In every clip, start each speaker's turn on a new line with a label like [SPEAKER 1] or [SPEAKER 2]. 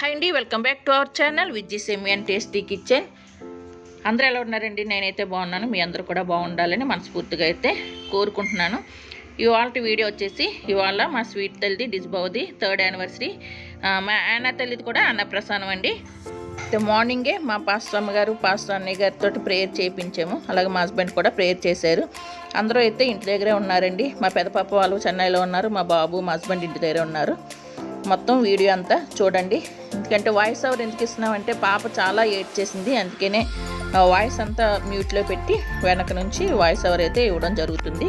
[SPEAKER 1] Hi అండి welcome back to our channel Vijji semi and tasty kitchen అందరూ ఎలా ఉన్నారండి? నేనైతే బాగున్నాను మీ అందరూ కూడా బాగుండాలని మనస్ఫూర్తిగా అయితే కోరుకుంటున్నాను. ఇవాళ వీడియో వచ్చేసి ఇవాళ మా స్వీట్ తల్లిది డిస్బౌది థర్డ్ యానివర్సరీ. మా యానా తల్లిది కూడా అన్నప్రసాదం అండి. అయితే మార్నింగే మా పాస్టర్ అమ్మగారు పాస్టర్ అన్నయ్య గారితో ప్రేయర్ చేయించాము అలాగే మా హస్బెండ్ కూడా ప్రేయర్ చేశారు. అందరూ అయితే ఇంటి దగ్గరే ఉన్నారండి. మా పెద్ద పాప వాళ్ళు చెన్నైలో ఉన్నారు మా బాబు మా హస్బెండ్ ఇంటి దగ్గరే ఉన్నారు. మొత్తం వీడియో అంతా చూడండి. ఎందుకంటే వాయిస్ ఓవర్ ఎందుకు ఇస్తున్నామంటే పాప చాలా ఏడ్ చేసింది అందుకనే వాయిస్ అంతా మ్యూట్లో పెట్టి వెనక నుంచి వాయిస్ ఓవర్ అయితే ఇవ్వడం జరుగుతుంది.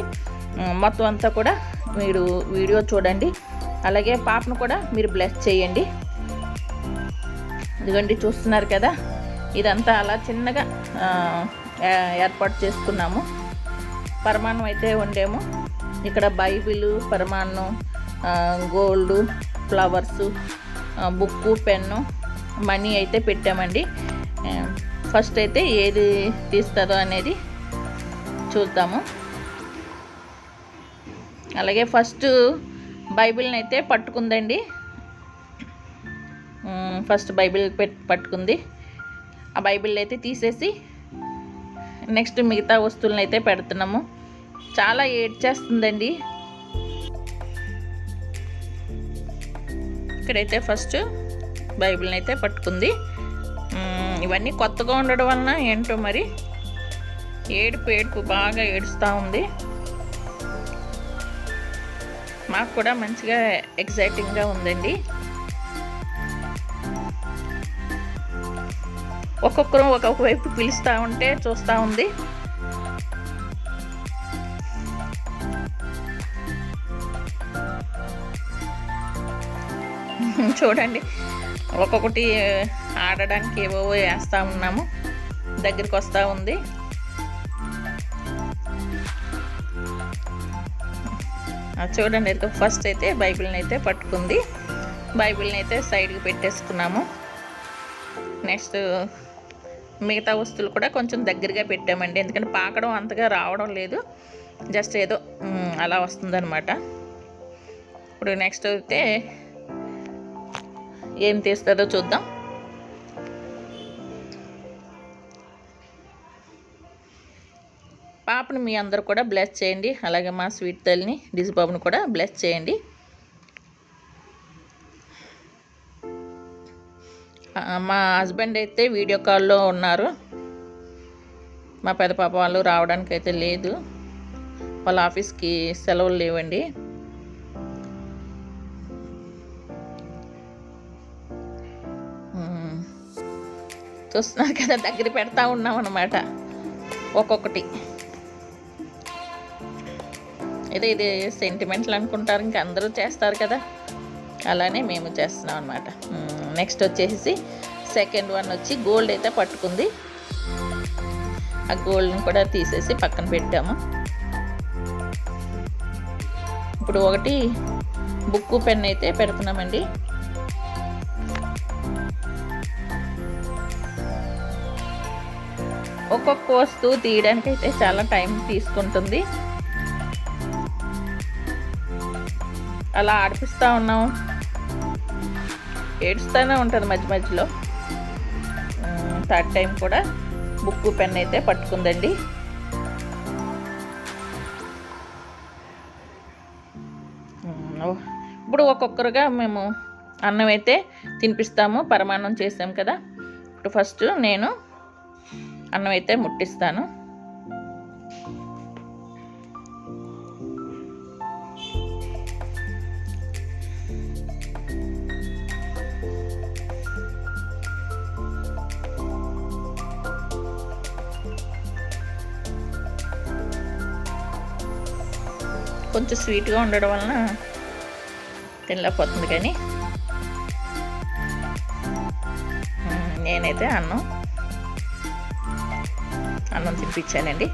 [SPEAKER 1] మొత్తం అంతా కూడా మీరు వీడియో చూడండి. అలాగే పాపను కూడా మీరు బ్లెస్ చేయండి. ఇదిగోండి చూస్తున్నారు కదా? ఇదంతా అలా చిన్నగా ఏర్పాటు చేసుకున్నాము. పరమాన్నం అయితే వండాము. ఇక్కడ బైబిల్ పరమాన్నం gold flowers book pen money అయితే పెట్టామండి. ఫస్ట్ అయితే ఏది తీస్తుందో అనేది చూద్దాము. అలాగే ఫస్ట్ బైబిల్ని అయితే పట్టుకుందండి. ఫస్ట్ బైబిల్ పెట్ పట్టుకుంది. ఆ బైబిల్ అయితే తీసేసి నెక్స్ట్ మిగతా వస్తువులను అయితే పెడుతున్నాము. చాలా ఏడ్చేస్తుందండి. ఇక్కడైతే ఫస్ట్ బైబిల్ని అయితే పట్టుకుంది. ఇవన్నీ కొత్తగా ఉండడం వలన ఏంటో మరి ఏడుపు ఏడుపు బాగా ఏడుస్తూ ఉంది. మాకు కూడా మంచిగా ఎగ్జైటింగ్గా ఉందండి. ఒక్కొక్కరు ఒక్కొక్క వైపు పిలుస్తూ ఉంటే చూస్తూ ఉంది. చూడండి ఒక్కొక్కటి ఆడడానికి ఏవో వేస్తూ ఉన్నాము. దగ్గరికి వస్తూ ఉంది. చూడండి అయితే ఫస్ట్ అయితే బైబిల్ని అయితే పట్టుకుంది. బైబిల్ని అయితే సైడ్కి పెట్టేసుకున్నాము. నెక్స్ట్ మిగతా వస్తువులు కూడా కొంచెం దగ్గరగా పెట్టామండి. ఎందుకంటే పాకడం అంతగా రావడం లేదు. జస్ట్ ఏదో అలా వస్తుందన్నమాట. ఇప్పుడు నెక్స్ట్ అయితే ఏం తీస్తుందో చూద్దాం. పాపను మీ అందరు కూడా బ్లెస్ చేయండి. అలాగే మా స్వీట్ తల్లిని డిజిబాబుని కూడా బ్లెస్ చేయండి. మా హస్బెండ్ అయితే వీడియో కాల్లో ఉన్నారు. మా పెద్ద పాప వాళ్ళు రావడానికి అయితే లేదు. వాళ్ళ ఆఫీస్కి సెలవులు లేవండి. చూస్తున్నారు కదా దగ్గర పెడతా ఉన్నాం అనమాట ఒక్కొక్కటి. ఇదే ఇది సెంటిమెంట్లు అనుకుంటారు ఇంకా అందరూ చేస్తారు కదా. అలానే మేము చేస్తున్నాం అనమాట నెక్స్ట్ వచ్చేసి సెకండ్ వన్ వచ్చి గోల్డ్ అయితే పట్టుకుంది. ఆ గోల్డ్ని కూడా తీసేసి పక్కన పెట్టాము. ఇప్పుడు ఒకటి బుక్కు పెన్ అయితే పెడుతున్నామండి. ఒక్కొక్క వస్తువు తీయడానికి అయితే చాలా టైం తీసుకుంటుంది. అలా ఆడిపిస్తూ ఉన్నాం. ఏడుస్తూనే ఉంటుంది మధ్య మధ్యలో. థర్డ్ టైం కూడా బుక్ పెన్ అయితే పట్టుకుందండి. ఇప్పుడు ఒక్కొక్కరుగా మేము అన్నం అయితే తినిపిస్తాము పరమాన్నం చేసాం కదా. ఇప్పుడు ఫస్ట్ నేను అన్నం అయితే ముట్టిస్తాను. కొంచెం స్వీట్గా ఉండడం వలన తినలేకపోతుంది కానీ నేనైతే అన్నం అన్నం తినిపించానండి.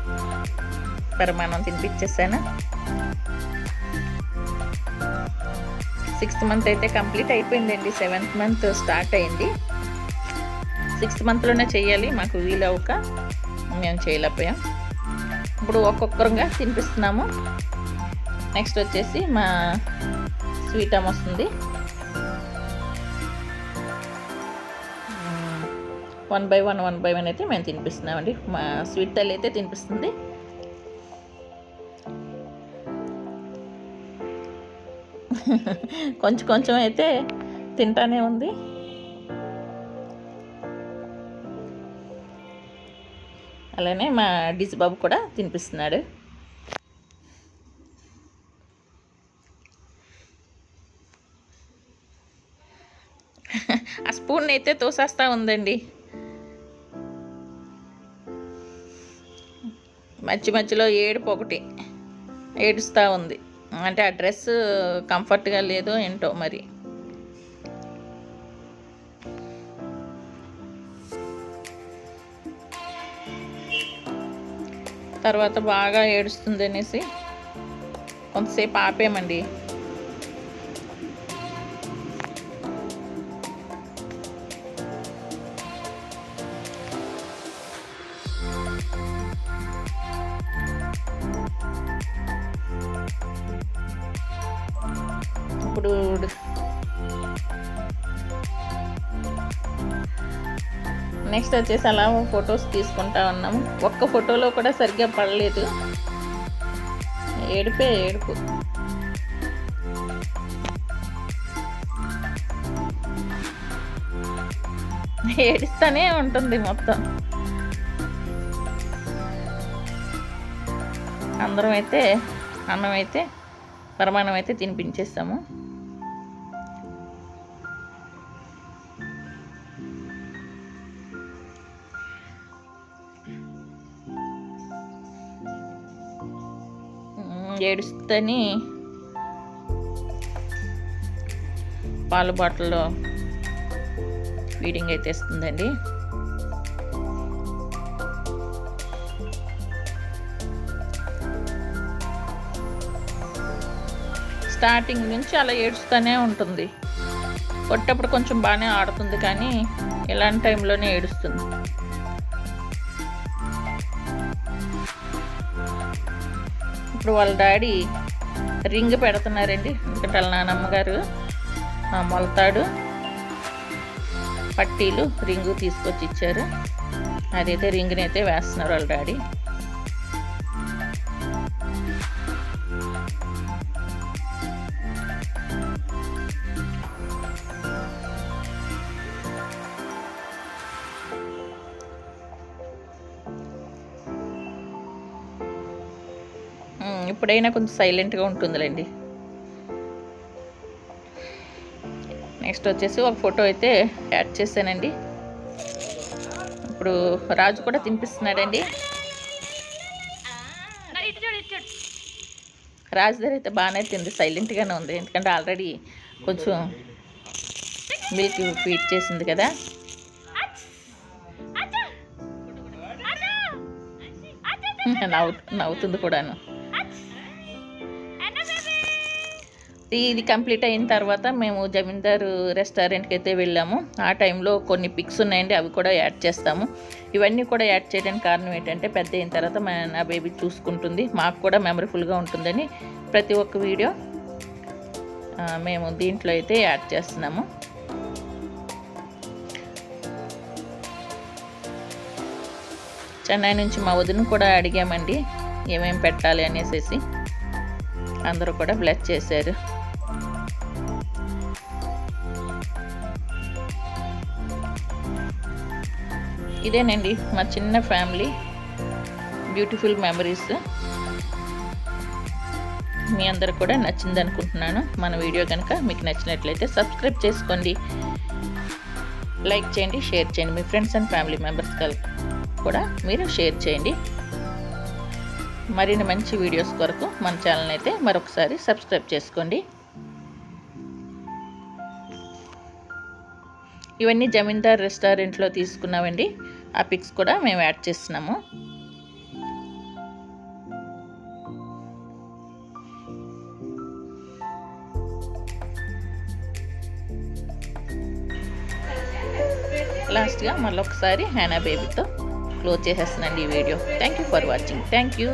[SPEAKER 1] పరమాన్నం తినిపించేసాను. సిక్స్త్ మంత్ అయితే కంప్లీట్ అయిపోయిందండి. సెవెంత్ మంత్ స్టార్ట్ అయింది. సిక్స్త్ మంత్లోనే చేయాలి మాకు వీలవక మేము చేయలేకపోయాం. ఇప్పుడు ఒక్కొక్కరుగా తినిపిస్తున్నాము. నెక్స్ట్ వచ్చేసి మా స్వీట్ అమ్మ వస్తుంది. One by one one by one అయితే మేము తినిపిస్తున్నామండి. మా స్వీట్ తల్లి అయితే తినిపిస్తుంది. కొంచెం కొంచెం అయితే తింటానే ఉంది. అలానే మా డిజ్ బాబు కూడా తినిపిస్తున్నాడు. అయితే తోసేస్తూ ఉందండి. మధ్య మధ్యలో ఏడుపు ఒకటి ఏడుస్తూ ఉంది. అంటే ఆ డ్రెస్ కంఫర్ట్గా లేదో ఏంటో మరి. తర్వాత బాగా ఏడుస్తుంది అనేసి కొంతసేపు ఆపేమండి ఇప్పుడు నెక్స్ట్ వచ్చేసి అలా ఫొటోస్ తీసుకుంటా ఉన్నాము ఒక్క ఫోటోలో కూడా సరిగ్గా పడలేదు. ఏడిపే ఏడుపు. ఏడుస్తూనే ఉంటుంది మొత్తం. అందరం అయితే అన్నం అయితే పరమాణం అయితే తినిపించేస్తాము ఏడుస్తని పాల బాటిల్లో ఫీడింగ్ అయితే ఇస్తుందండి స్టార్టింగ్ నుంచి అలా ఏడుస్తూనే ఉంటుంది. కొట్టప్పుడు కొంచెం బాగానే ఆడుతుంది కానీ ఇలాంటి టైంలోనే ఏడుస్తుంది. ఇప్పుడు వాళ్ళ డాడీ రింగ్ పెడుతున్నారండి. ఎందుకంటే వాళ్ళ నానమ్మ గారు మొలతాడు పట్టీలు రింగు తీసుకొచ్చి ఇచ్చారు. అదైతే రింగ్ని అయితే వేస్తున్నారు వాళ్ళ డాడీ. ఇప్పుడైనా కొంచెం సైలెంట్గా ఉంటుందిలేండి. నెక్స్ట్ వచ్చేసి ఒక ఫోటో అయితే యాడ్ చేశానండి. ఇప్పుడు రాజు కూడా తినిపిస్తున్నాడండి. రాజు దగ్గర అయితే బాగానే తింది సైలెంట్గానే ఉంది. ఎందుకంటే ఆల్రెడీ కొంచెం మిల్క్ ఫీడ్ చేసింది కదా. నవ్వు నవ్వుతుంది కూడాను. ఇది కంప్లీట్ అయిన తర్వాత మేము జమీందారు రెస్టారెంట్కి అయితే వెళ్ళాము. ఆ టైంలో కొన్ని పిక్స్ ఉన్నాయండి అవి కూడా యాడ్ చేస్తాము. ఇవన్నీ కూడా యాడ్ చేయడానికి కారణం ఏంటంటే పెద్ద అయిన తర్వాత మా నా బేబీ చూసుకుంటుంది. మాకు కూడా మెమరఫుల్గా ఉంటుందని ప్రతి ఒక్క వీడియో మేము దీంట్లో అయితే యాడ్ చేస్తున్నాము. చెన్నై నుంచి మా వదిన కూడా అడిగామండి ఏమేమి పెట్టాలి అనేసి అందరూ కూడా బ్లెస్ చేశారు. ఇదేనండి మా చిన్న ఫ్యామిలీ. బ్యూటిఫుల్ మెమరీస్ మీ అందరు కూడా నచ్చింది అనుకుంటున్నాను మన వీడియో కనుక మీకు నచ్చినట్లయితే సబ్స్క్రైబ్ చేసుకోండి. లైక్ చేయండి షేర్ చేయండి. మీ ఫ్రెండ్స్ అండ్ ఫ్యామిలీ మెంబర్స్ కూడా మీరు షేర్ చేయండి. మరిన్ని మంచి వీడియోస్ కొరకు మన ఛానల్ అయితే మరొకసారి సబ్స్క్రైబ్ చేసుకోండి. ఇవన్నీ జమీందార్ రెస్టారెంట్లో తీసుకున్నామండి. ఆ పిక్స్ కూడా మేము యాడ్ చేస్తున్నాము. లాస్ట్గా మళ్ళీ ఒకసారి హ్యానా బేబీతో క్లోజ్ చేసేస్తున్నాండి ఈ video. Thank you for watching thank you